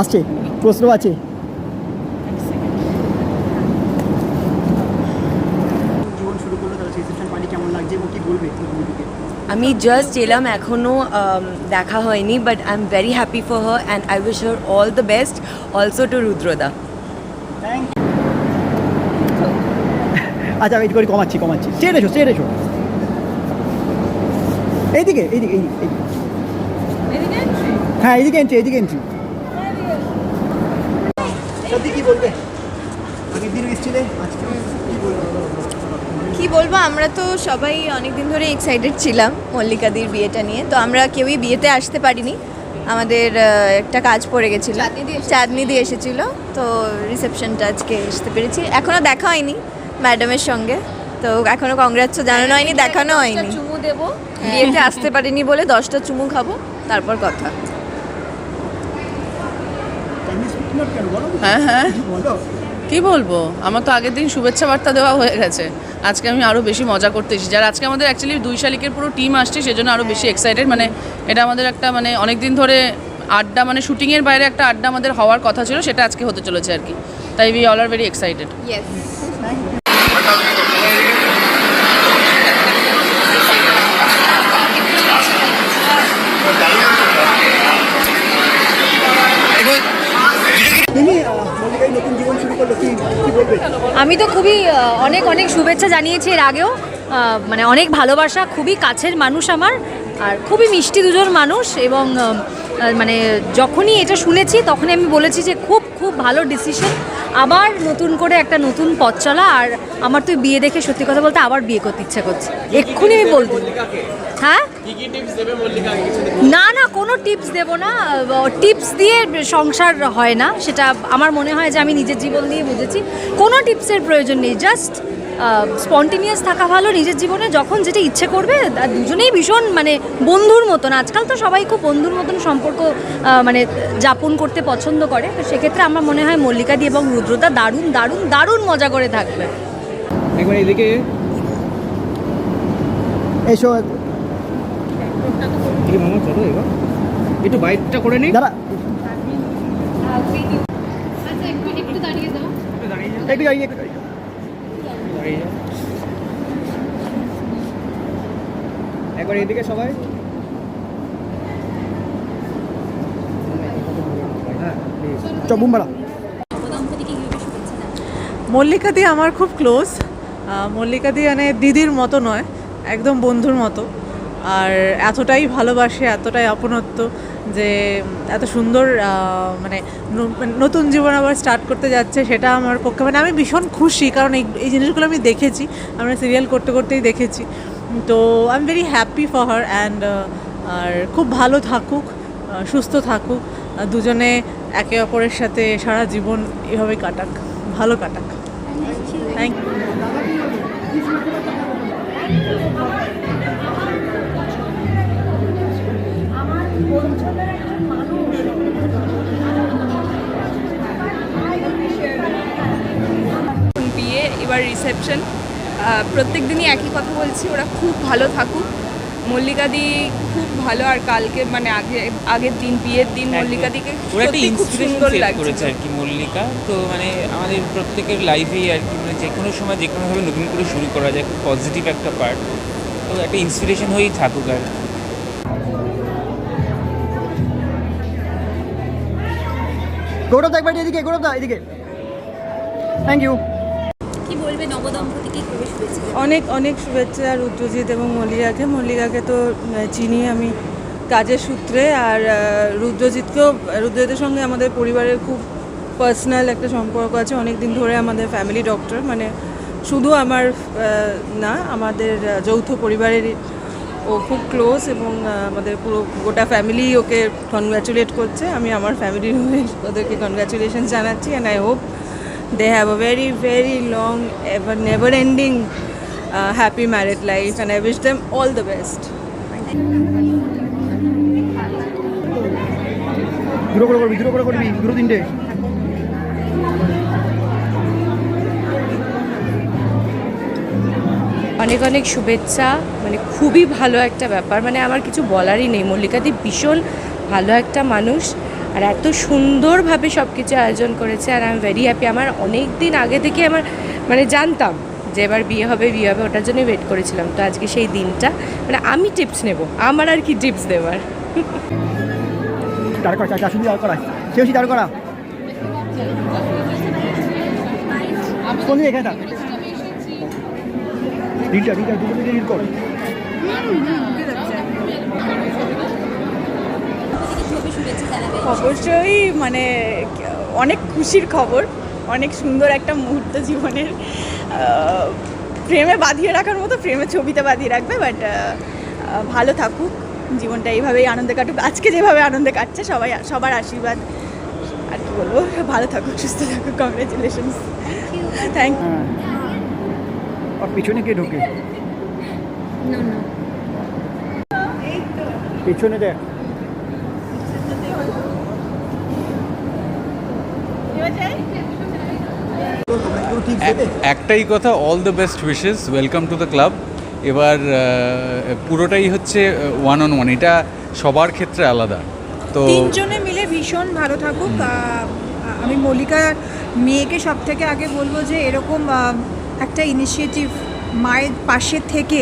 আসছে প্রশ্ন আছে। আমি জাস্ট এলাম এখনও দেখা হয়নি but I am very happy for her and I wish her all the best also to রুদ্রদা আচ্ছা আমি করে কমাচ্ছি কমাচ্ছি। স্টেট এসো স্টেট এসো। এইদিকে এইদিকে এইদিকে হ্যাঁ এইদিকে এন্ট্রি এইদিকে এন্ট্রি সত্যি কি বলবে? আগের এসেছিলে আজকে কি বলবে? কি বলব? আমরা তো সবাই অনেক দিন ধরে এক্সাইটেড ছিলাম মল্লিকাদির বিয়েটা নিয়ে। তো আমরা কেউই বিয়েতে আসতে পারিনি। আমাদের একটা কাজ পড়ে গেছিল। চাঁদনি দিয়ে এসেছিল। তো রিসেপশনটা আজকে আসতে পেরেছি। এখনও দেখা হয়নি ম্যাডামের সঙ্গে। তো এখনও কংগ্রাটস জানানো হয়নি দেখানো হয়নি। চুমু দেব। বিয়েতে আসতে পারিনি বলে দশটা চুমু খাব তারপর কথা চাইনিজ ফুড কেন বলো হ্যাঁ হ্যাঁ। কি বলব? আমার তো আগের দিন শুভেচ্ছা বার্তা দেওয়া হয়ে গেছে। আজকে আমি আরও বেশি মজা করতে এসেছি। যার আজকে আমাদের অ্যাকচুয়ালি দুই শালিকের পুরো টিম আসছে সেজন্য আরও বেশি এক্সাইটেড মানে এটা আমাদের একটা মানে অনেক দিন ধরে আড্ডা মানে শুটিংয়ের বাইরে একটা আড্ডা আমাদের হওয়ার কথা ছিল সেটা আজকে হতে চলেছে আর কি। তাই we all are very excited yes তুমি মল্লিকাই নতুন জীবন শুরু করল কি কি বলবে আমি তো খুবই অনেক অনেক শুভেচ্ছা জানিয়েছি এর আগেও। মানে অনেক ভালোবাসা, খুবই কাছের মানুষ আমার, আর খুবই মিষ্টি দুজন মানুষ এবং মানে যখনই এটা শুনেছি তখনই আমি বলেছি যে খুব খুব ভালো ডিসিশন আবার নতুন করে একটা নতুন পথ চলা আর আমার তো বিয়ে দেখে সত্যি কথা বলতে আবার বিয়ে করতে ইচ্ছা করছে। এক্ষুনি আমি বলব। হ্যাঁ? না না কোনো টিপস দেব না। টিপস দিয়ে সংসার হয় না সেটা আমার মনে হয় যে আমি নিজের জীবন দিয়ে বুঝেছি। কোনো টিপসের প্রয়োজন নেই জাস্ট স্পন্টিনিয়াস থাকা ভালো নিজের জীবনে যখন যেটা ইচ্ছে করবে আর দুজনেই ভীষণ মানে বন্ধুর মতন। আজকাল তো সবাই খুব বন্ধুর মতন সম্পর্ক মানে যাপন করতে পছন্দ করে। তো সেক্ষেত্রে আমার মনে হয় মল্লিকাদি এবং রুদ্রতা দারুণ দারুণ দারুণ মজা করে থাকবে। একবার এদিকে এসো। এই মামা চলো এবার। একটু বাইকটা করে নিই দাঁড়া। একটু দাঁড়িয়ে একটু দাঁড়িয়ে যাও। দাঁড়িয়ে যাও। একবার এদিকে সবাই। হ্যাঁ মল্লিকা দি আমার খুব ক্লোজ মল্লিকা দি মানে দিদির মতো নয় একদম বন্ধুর মতো। আর এতটাই ভালোবাসে এতটাই আপনত্ব যে এত সুন্দর মানে মানে নতুন জীবন আবার স্টার্ট করতে যাচ্ছে সেটা আমার পক্ষে মানে আমি ভীষণ খুশি কারণ এই এই জিনিসগুলো আমি দেখেছি। আমরা সিরিয়াল করতে করতেই দেখেছি। তো I am very happy for her and আর খুব ভালো থাকুক সুস্থ থাকুক দুজনে একে অপরের সাথে সারা জীবন এভাবে কাটাক, ভালো কাটাক। থ্যাংক ইউ বিয়ে, এবার রিসেপশন প্রত্যেক দিনই একই কথা বলছি ওরা খুব ভালো থাকুক। মল্লিকাদি খুব ভালো আর কালকে মানে আগে আগের দিন বিয়ের দিন মল্লিকাদিকে ওরা একটা সত্যি খুব সুন্দর লাগছে করেছে আর কি মল্লিকা। তো মানে আমাদের প্রত্যেকের লাইফেই আর কি মানে যে কোনো সময় যে কোনোভাবে নতুন করে শুরু করা যায় খুব পজিটিভ একটা পার্ট তো একটা ইন্সপিরেশন হয়েই থাকুক আর কি। গৌরব দা একবার এদিকে গৌরব দা এদিকে। থ্যাংক ইউ অনেক অনেক শুভেচ্ছা রুদ্রজিৎ এবং মল্লিকাকে। মল্লিকাকে তো চিনি আমি কাজের সূত্রে। আর রুদ্রজিৎকেও, রুদ্রজিতের সঙ্গে আমাদের পরিবারের খুব পার্সোনাল একটা সম্পর্ক আছে। অনেক দিন ধরে আমাদের ফ্যামিলি ডক্টর মানে শুধু আমার না, আমাদের যৌথ পরিবারেরই ও খুব ক্লোজ এবং আমাদের পুরো গোটা ফ্যামিলি ওকে কনগ্র্যাচুলেট করছে। আমি আমার ফ্যামিলির ওদেরকে কনগ্র্যাচুলেশন জানাচ্ছি। And I hope they have a very very long ever never ending uh, happy married life and i wish them all the best দূর করে করবি দূর করে করবি দুটো তিনটে অনেক অনেক শুভেচ্ছা মানে খুবই ভালো একটা ব্যাপার মানে আমার কিছু বলারই নেই মল্লিকাদি ভীষণ ভালো একটা মানুষ আর এত সুন্দরভাবে সব কিছু আয়োজন করেছে আর আই এম ভেরি হ্যাপি আমার অনেক দিন আগে থেকে আমার মানে জানতাম যে এবার বিয়ে হবে বিয়ে হবে ওটার জন্যই ওয়েট করেছিলাম। তো আজকে সেই দিনটা মানে আমি টিপস নেব আমার আর কি টিপস দেওয়ার? এখানে থাক রিলটা রিলটা দুটো দিকে রিল কর অবশ্যই মানে অনেক খুশির খবর অনেক সুন্দর একটা মুহূর্ত জীবনের। প্রেমে বাঁধিয়ে রাখার মতো প্রেমে ছবিতে বাঁধিয়ে রাখবে বাট ভালো থাকুক জীবনটা এইভাবেই আনন্দে কাটুক। আজকে যেভাবে আনন্দে কাটছে সবাই সবার আশীর্বাদ। আর কি বলব ভালো থাকুক সুস্থ থাকুক কংগ্রেচুলেশন থ্যাংক আর পিছনে কে ঢোকে? পিছনে দেখ। একটাই কথা all the best wishes welcome to the club এবার পুরোটাই হচ্ছে ওয়ান অন ওয়ান এটা সবার ক্ষেত্রে আলাদা। তো তিনজনে মিলে ভীষণ ভালো থাকুক। আমি মল্লিকার মেয়েকে সব থেকে আগে বলব যে এরকম একটা ইনিশিয়েটিভ মায়ের পাশে থেকে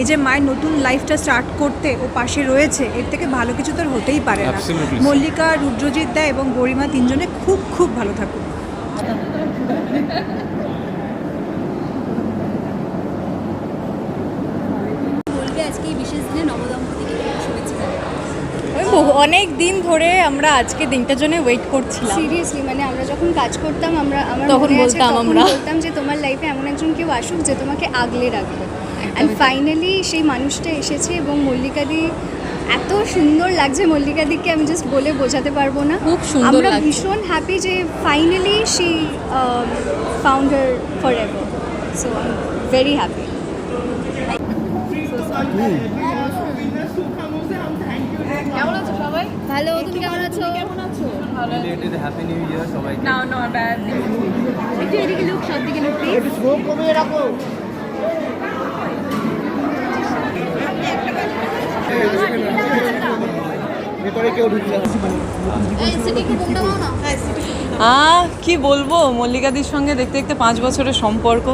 এই যে মায়ের নতুন লাইফটা স্টার্ট করতে ও পাশে রয়েছে এর থেকে ভালো কিছু তো আর হতেই পারে না। মল্লিকা রুদ্রজিৎ দা এবং গরিমা তিনজনে খুব খুব ভালো থাকুক। অনেক দিন ধরে আমরা আজকে দিনটার জন্য ওয়েট করছিলাম। সিরিয়াসলি মানে আমরা যখন কাজ করতাম আমরা আমার তখন বলতাম আমরা। বলতাম যে তোমার লাইফে এমন একজন কেউ আসুক যে তোমাকে আগলে রাখবে। অ্যান্ড ফাইনালি সেই মানুষটা এসেছে এবং মল্লিকাদি এত সুন্দর লাগছে মল্লিকাদিকে আমি জাস্ট বলে বোঝাতে পারব না। খুব সুন্দর আমরা ভীষণ হ্যাপি যে finally she found her forever so I very happy ভালো তুমি কেমন আছো? হ্যাপি নিউ ইয়ার সবাই একটু এদিকে লুক সব দিকে লুক একটু স্মোক কমিয়ে রাখো। আহ কি বলব? মল্লিকাদির সঙ্গে দেখতে দেখতে পাঁচ বছরের সম্পর্ক।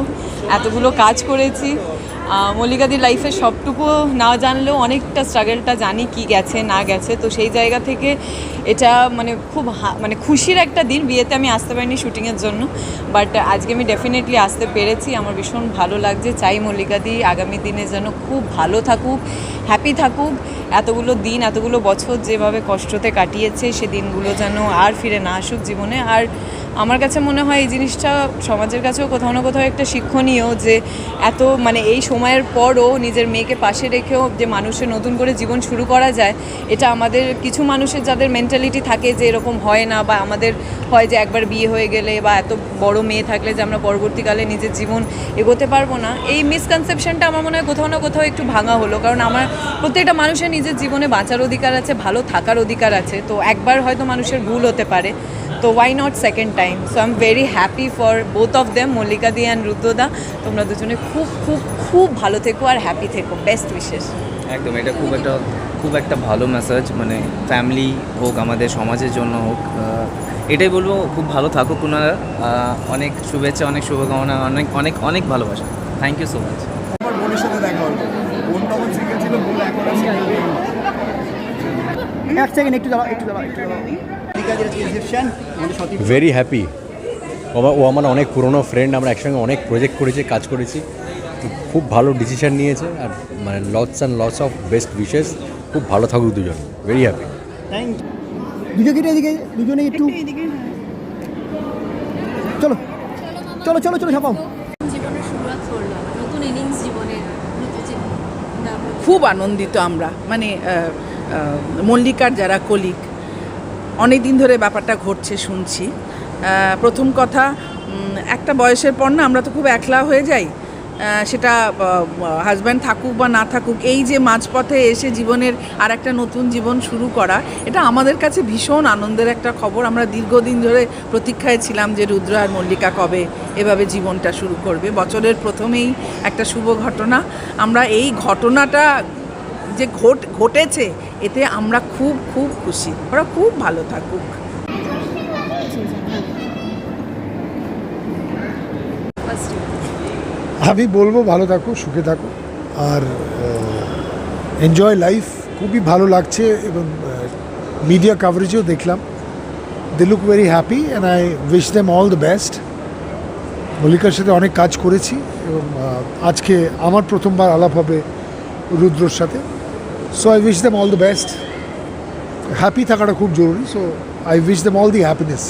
এতগুলো কাজ করেছি। মল্লিকাদির লাইফে সবটুকু না জানলেও অনেকটা স্ট্রাগলটা জানি কি গেছে, না গেছে। তো সেই জায়গা থেকে এটা মানে খুব মানে খুশির একটা দিন। বিয়েতে আমি আসতে পারিনি শুটিংয়ের জন্য। বাট আজকে আমি ডেফিনেটলি আসতে পেরেছি। আমার ভীষণ ভালো লাগছে। চাই মল্লিকাদি আগামী দিনে যেন খুব ভালো থাকুক হ্যাপি থাকুক। এতগুলো দিন, এতগুলো বছর যেভাবে কষ্টতে কাটিয়েছে, সে দিনগুলো যেন আর ফিরে না আসুক জীবনে। আর আমার কাছে মনে হয় এই জিনিসটা সমাজের কাছেও কোথাও না কোথাও একটা শিক্ষণীয় যে এত মানে এই সময়ের পরও নিজের মেয়েকে পাশে রেখেও যে মানুষের নতুন করে জীবন শুরু করা যায়, এটা আমাদের কিছু মানুষের যাদের মেন্টালিটি থাকে যে এরকম হয় না বা আমাদের হয় যে একবার বিয়ে হয়ে গেলে বা এত বড় মেয়ে থাকলে যে আমরা পরবর্তীকালে নিজের জীবন এগোতে পারব না। এই মিসকনসেপশনটা আমার মনে হয় কোথাও না কোথাও একটু ভাঙা হলো, কারণ আমার প্রত্যেকটা মানুষের নিজের জীবনে বাঁচার অধিকার আছে, ভালো থাকার অধিকার আছে। তো একবার হয়তো মানুষের ভুল হতে পারে। তো why not second time so I am very happy for both of them Mallika di and Rudrada তোমরা দুজনে খুব খুব খুব ভালো থেকো আর হ্যাপি থেকো। বেস্ট উইশেস একদম এটা খুব একটা খুব একটা ভালো মেসেজ মানে ফ্যামিলি হোক আমাদের সমাজের জন্য হোক এটাই বলব খুব ভালো থাকুক ওনারা অনেক শুভেচ্ছা অনেক শুভকামনা অনেক অনেক অনেক ভালোবাসা। থ্যাংক ইউ সো মাচ আমার বোনের সাথে দেখা হলো বোন তখন সিঙ্গেল বোন এখন এক সেকেন্ড একটু দাঁড়াও একটু দাঁড়াও একটু দাঁড়াও। ভেরি হ্যাপি ও আমার অনেক পুরনো ফ্রেন্ড আমরা একসঙ্গে অনেক প্রজেক্ট করেছি কাজ করেছি। তো খুব ভালো ডিসিশন নিয়েছে আর মানে lots and lots of best wishes খুব ভালো থাকুক দুজন। ভেরি হ্যাপি থ্যাংক দুজনে এদিকে? দুজনে একটু চলো। চলো চলো চলো ছাপাও। খুব আনন্দিত আমরা। মানে মল্লিকার যারা কলিগ অনেক দিন ধরে ব্যাপারটা ঘটছে শুনছি। প্রথম কথা একটা বয়সের পর না আমরা তো খুব একলা হয়ে যাই। সেটা হাজব্যান্ড থাকুক বা না থাকুক, এই যে মাঝপথে এসে জীবনের আর একটা নতুন জীবন শুরু করা, এটা আমাদের কাছে ভীষণ আনন্দের একটা খবর। আমরা দীর্ঘদিন ধরে প্রতীক্ষায় ছিলাম যে রুদ্র আর মল্লিকা কবে এভাবে জীবনটা শুরু করবে। বছরের প্রথমেই একটা শুভ ঘটনা। আমরা এই ঘটনাটা যে ঘট ঘটেছে, এতে আমরা খুব খুব খুশি। ওরা খুব ভালো থাকুক। আমি বলব ভালো থাকো সুখে থাকো আর এনজয় লাইফ খুবই ভালো লাগছে এবং মিডিয়া কাভারেজেও দেখলাম। They look very happy and I wish them all the best মল্লিকার সাথে অনেক কাজ করেছি এবং আজকে আমার প্রথমবার আলাপ হবে রুদ্রর সাথে। So I wish them all the best happy থাকাটা খুব জরুরি so I wish them all the happiness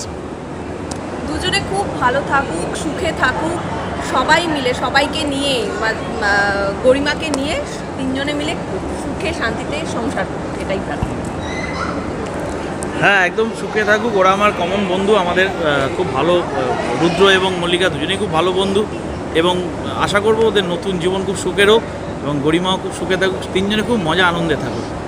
দুজনে খুব ভালো থাকুক সুখে থাকুক সবাই মিলে সবাইকে নিয়ে গরিমাকে নিয়ে তিনজনে মিলে খুব সুখে শান্তিতে সংসার এটাই প্রার্থনা। হ্যাঁ একদম সুখে থাকুক। ওরা আমার কমন বন্ধু আমাদের খুব ভালো রুদ্র এবং মল্লিকা দুজনেই খুব ভালো বন্ধু। এবং আশা করব ওদের নতুন জীবন খুব সুখের হোক। এবং গরিমাও খুব সুখে থাকুক তিনজনে খুব মজা আনন্দে থাকুক।